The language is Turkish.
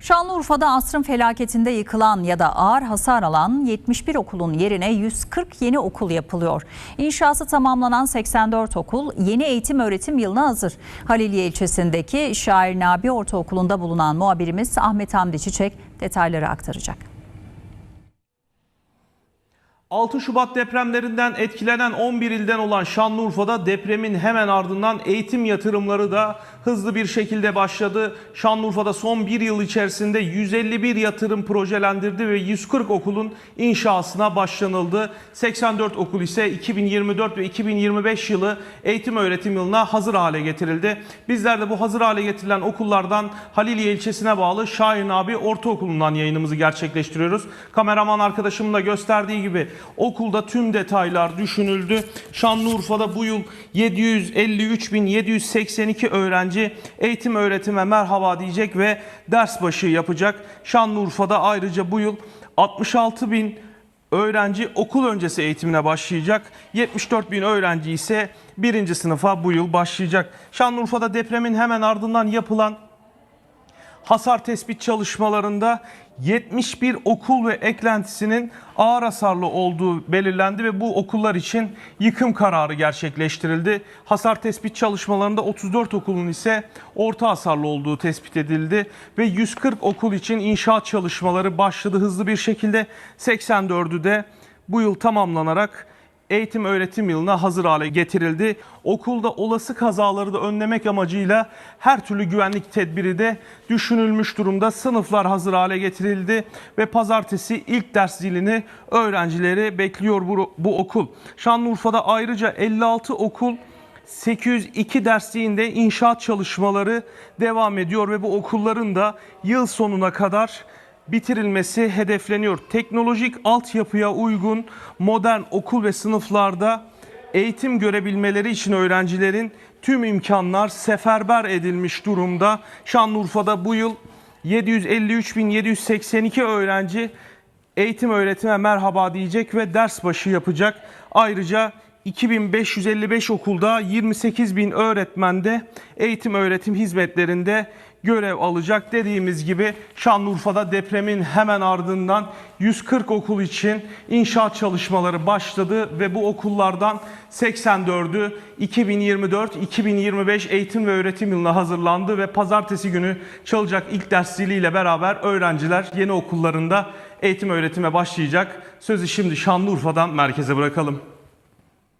Şanlıurfa'da asrın felaketinde yıkılan ya da ağır hasar alan 71 okulun yerine 140 yeni okul yapılıyor. İnşası tamamlanan 84 okul yeni eğitim öğretim yılına hazır. Haliliye ilçesindeki Şair Nabi Ortaokulu'nda bulunan muhabirimiz Ahmet Hamdi Çiçek detayları aktaracak. 6 Şubat depremlerinden etkilenen 11 ilden olan Şanlıurfa'da depremin hemen ardından eğitim yatırımları da hızlı bir şekilde başladı. Şanlıurfa'da son bir yıl içerisinde 151 yatırım projelendirdi ve 140 okulun inşasına başlanıldı. 84 okul ise 2024 ve 2025 yılı eğitim öğretim yılına hazır hale getirildi. Bizler de bu hazır hale getirilen okullardan Haliliye ilçesine bağlı Şahin abi Ortaokulu'ndan yayınımızı gerçekleştiriyoruz. Kameraman arkadaşımın da gösterdiği gibi okulda tüm detaylar düşünüldü. Şanlıurfa'da bu yıl 753.782 öğrenci eğitim öğretime merhaba diyecek ve ders başı yapacak. Şanlıurfa'da ayrıca bu yıl 66 bin öğrenci okul öncesi eğitimine başlayacak. 74 bin öğrenci ise birinci sınıfa bu yıl başlayacak. Şanlıurfa'da depremin hemen ardından yapılan hasar tespit çalışmalarında 71 okul ve eklentisinin ağır hasarlı olduğu belirlendi ve bu okullar için yıkım kararı gerçekleştirildi. Hasar tespit çalışmalarında 34 okulun ise orta hasarlı olduğu tespit edildi ve 140 okul için inşaat çalışmaları başladı hızlı bir şekilde. 84'ü de bu yıl tamamlanarak eğitim öğretim yılına hazır hale getirildi. Okulda olası kazaları da önlemek amacıyla her türlü güvenlik tedbiri de düşünülmüş durumda. Sınıflar hazır hale getirildi ve pazartesi ilk ders zilini öğrencileri bekliyor bu, bu okul. Şanlıurfa'da ayrıca 56 okul 802 dersliğinde inşaat çalışmaları devam ediyor ve bu okulların da yıl sonuna kadar bitirilmesi hedefleniyor. Teknolojik altyapıya uygun modern okul ve sınıflarda eğitim görebilmeleri için öğrencilerin tüm imkanlar seferber edilmiş durumda. Şanlıurfa'da bu yıl 753.782 öğrenci eğitim öğretime merhaba diyecek ve ders başı yapacak. Ayrıca 2555 okulda 28 bin öğretmen de eğitim öğretim hizmetlerinde görev alacak. Dediğimiz gibi Şanlıurfa'da depremin hemen ardından 140 okul için inşaat çalışmaları başladı ve bu okullardan 84'ü 2024-2025 eğitim ve öğretim yılına hazırlandı ve pazartesi günü çalacak ilk ders ziliyle beraber öğrenciler yeni okullarında eğitim öğretime başlayacak. Sözü şimdi Şanlıurfa'dan merkeze bırakalım.